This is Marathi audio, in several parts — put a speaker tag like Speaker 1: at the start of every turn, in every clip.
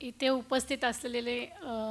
Speaker 1: इथे उपस्थित असलेले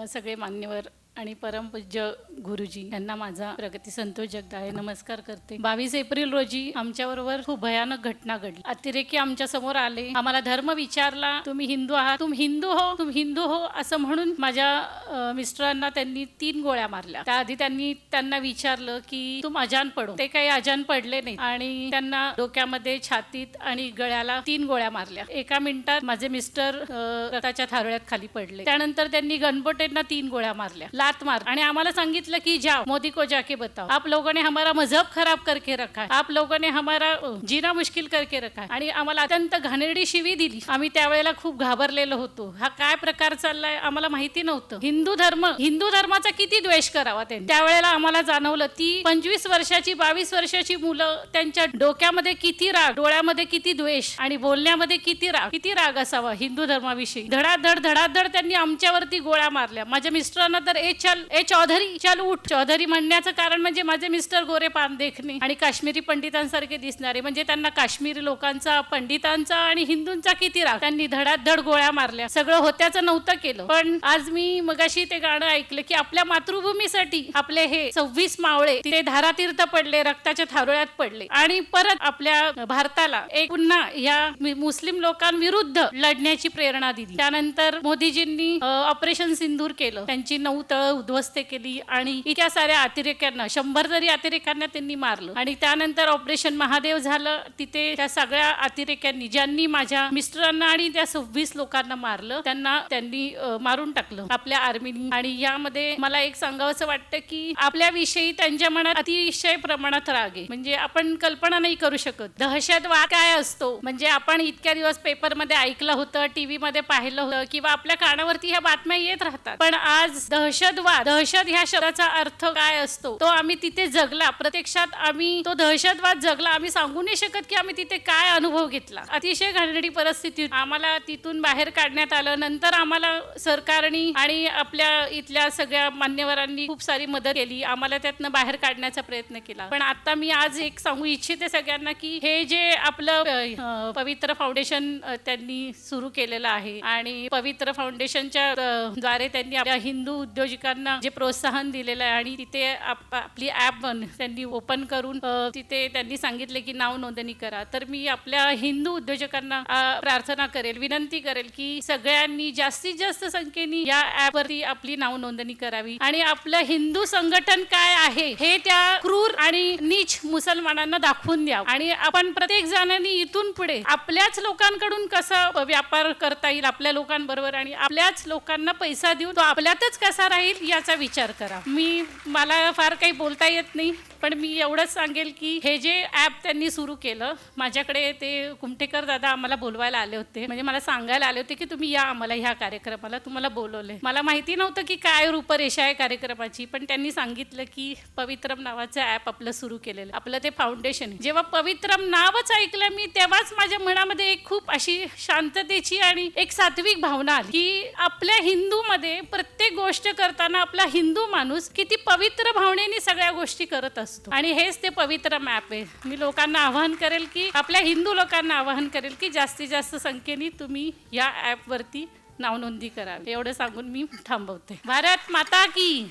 Speaker 1: सगळे मान्यवर आणि परमपूज्य गुरुजी यांना माझा प्रगती संतोष जगदाळे नमस्कार करते. बावीस एप्रिल रोजी आमच्याबरोबर खूप भयानक घटना घडली. अतिरेकी आमच्यासमोर आले. आम्हाला धर्म विचारला तुम्ही हिंदू आहात? तुम्ही हिंदू हो तुम्ही हिंदू हो असं म्हणून माझ्या मिस्टरांना त्यांनी तीन गोळ्या मारल्या. त्याआधी त्यांनी त्यांना विचारलं की तुम अजान पडो. ते काही अजान पडले नाही आणि त्यांना डोक्यामध्ये छातीत आणि गळ्याला तीन गोळ्या मारल्या. एका मिनिटात माझे मिस्टर अ, थारोळ्यात खाली पडले. त्यानंतर त्यांनी गणपटेंना तीन गोळ्या मारल्या. लात मार. आणि आम्हाला सांगितलं की जाओ मोदी को जाके बताओ. आप लोगों ने हमारा मजहब खराब करके रखा है. आप लोगों ने हमारा जीना मुश्किल करके रखा है. आणि आम्हाला अत्यंत घाणेरडी शिवी दिली. आम्ही त्यावेळेला खूप घाबरलेलो होतो. हा काय प्रकार चाललाय आम्हाला माहिती नव्हतं. हिंदू धर्म हिंदू धर्माचा किती द्वेष करावा त्यांनी. त्यावेळेला आम्हाला जाणवलं ती पंचवीस वर्षाची बावीस वर्षाची मुलं त्यांच्या डोक्यामध्ये किती राग डोळ्यामध्ये किती द्वेष आणि बोलण्यामध्ये किती राग किती राग असावा हिंदू धर्माविषयी. धडाधड धडाधड त्यांनी आमच्यावरती गोळ्या मारल्या. माझ्या मिस्टरांना तर एक चल ए चौधरी चल उठ. चौधरी म्हणण्याचं कारण म्हणजे माझे मिस्टर गोरे पान देखणे आणि काश्मीरी पंडितांसारखे दिसणारे. म्हणजे त्यांना काश्मीरी लोकांचा पंडितांचा आणि हिंदूंचा किती राग. त्यांनी धडाधड गोळ्या मारल्या. सगळं होत्याचं नव्हतं केलं. पण आज मी मगाशी ते गाणं ऐकलं की आपल्या मातृभूमीसाठी आपले हे सव्वीस मावळे ते धारातीर्थ पडले रक्ताच्या थारोळ्यात पडले. आणि परत आपल्या भारताला एक पुन्हा या मुस्लिम लोकांविरुद्ध लढण्याची प्रेरणा दिली. त्यानंतर मोदीजींनी ऑपरेशन सिंदूर केलं. त्यांची नऊ तळ उद्ध्वस्त केली आणि इतक्या साऱ्या अतिरेक्यांना शंभर तरी अतिरेक्यांना त्यांनी मारलं आणि त्यानंतर ऑपरेशन महादेव झालं तिथे त्या सगळ्या अतिरेक्यांनी ज्यांनी माझ्या मिस्टरांना आणि त्या सव्वीस लोकांना मारलं त्यांना त्यांनी मारून टाकलं आपल्या आर्मीनी. आणि यामध्ये मला एक सांगावंसं वाटतं की आपल्याविषयी त्यांच्या मनात अतिशय प्रमाणात राग आहे. म्हणजे आपण कल्पना नाही करू शकत. दहशतवाद काय असतो? म्हणजे आपण इतक्या दिवस पेपरमध्ये ऐकलं होतं टीव्ही मध्ये पाहिलं होतं किंवा आपल्या कानावरती ह्या बातम्या येत राहतात. पण आज दहशत दहशतवाद. दहशत ह्या शब्दाचा अर्थ काय असतो? तो आम्ही तिथे जगला. प्रत्यक्षात आम्ही तो दहशतवाद जगला. आम्ही सांगू नाही शकत की आम्ही तिथे काय अनुभव घेतला. अतिशय घाणेरडी परिस्थिती आम्हाला तिथून बाहेर काढण्यात आलं. नंतर आम्हाला सरकारने आणि आपल्या इथल्या सगळ्या मान्यवरांनी खूप सारी मदत केली. आम्हाला त्यातनं बाहेर काढण्याचा प्रयत्न केला. पण आता मी आज एक सांगू इच्छिते सगळ्यांना की हे जे आपलं पवित्र फाउंडेशन त्यांनी सुरू केलेलं आहे आणि पवित्र फाउंडेशनच्या द्वारे त्यांनी आपल्या हिंदू उद्योजक सामाजिकांना जे प्रोत्साहन दिलेलं आहे आणि तिथे आप- आपली ॲप त्यांनी ओपन करून तिथे त्यांनी सांगितले की नाव नोंदणी करा. तर मी आपल्या हिंदू उद्योजकांना प्रार्थना करेल विनंती करेल की सगळ्यांनी जास्तीत जास्त संख्येने या ॲपवरती आपली नाव नोंदणी करावी. आणि आपलं हिंदू संघटन काय आहे हे त्या क्रूर आणि नीच मुसलमानांना दाखवून द्या. आणि आपण प्रत्येक जणांनी इथून पुढे आपल्याच लोकांकडून कसा व्यापार करता येईल आपल्या लोकांबरोबर आणि आपल्याच लोकांना पैसा देऊन तो आपल्यातच कसा राहील याचा विचार करा. मी मला फार काही बोलता येत नाही. पण मी एवढंच सांगेल की हे जे ॲप त्यांनी सुरू केलं माझ्याकडे ते कुमठेकर दादा आम्हाला बोलवायला आले होते. म्हणजे मला सांगायला आले होते की तुम्ही या आम्हाला ह्या कार्यक्रमाला तुम्हाला बोलवले. मला माहिती नव्हतं की काय रूपरेषा आहे कार्यक्रमाची पण त्यांनी सांगितलं की पवित्रम नावाचं ॲप आपलं सुरू केलेलं आपलं ते फाउंडेशन जेव्हा पवित्रम नावच ऐकलं मी तेव्हाच माझ्या मनामध्ये एक खूप अशी शांततेची आणि एक सात्विक भावना आली की आपल्या हिंदूमध्ये प्रत्येक गोष्ट करताना आपला हिंदू माणूस किती पवित्र भावनेने सगळ्या गोष्टी करत असतो. आणि हेच ते पवित्र मॅप आहे. मी लोकांना आवाहन करेल की आपल्या हिंदू लोकांना आवाहन करेल की जास्तीत जास्त संख्येने तुम्ही या ॲपवरती नावनोंदी करावी. एवढं सांगून मी थांबवते. भारत माता की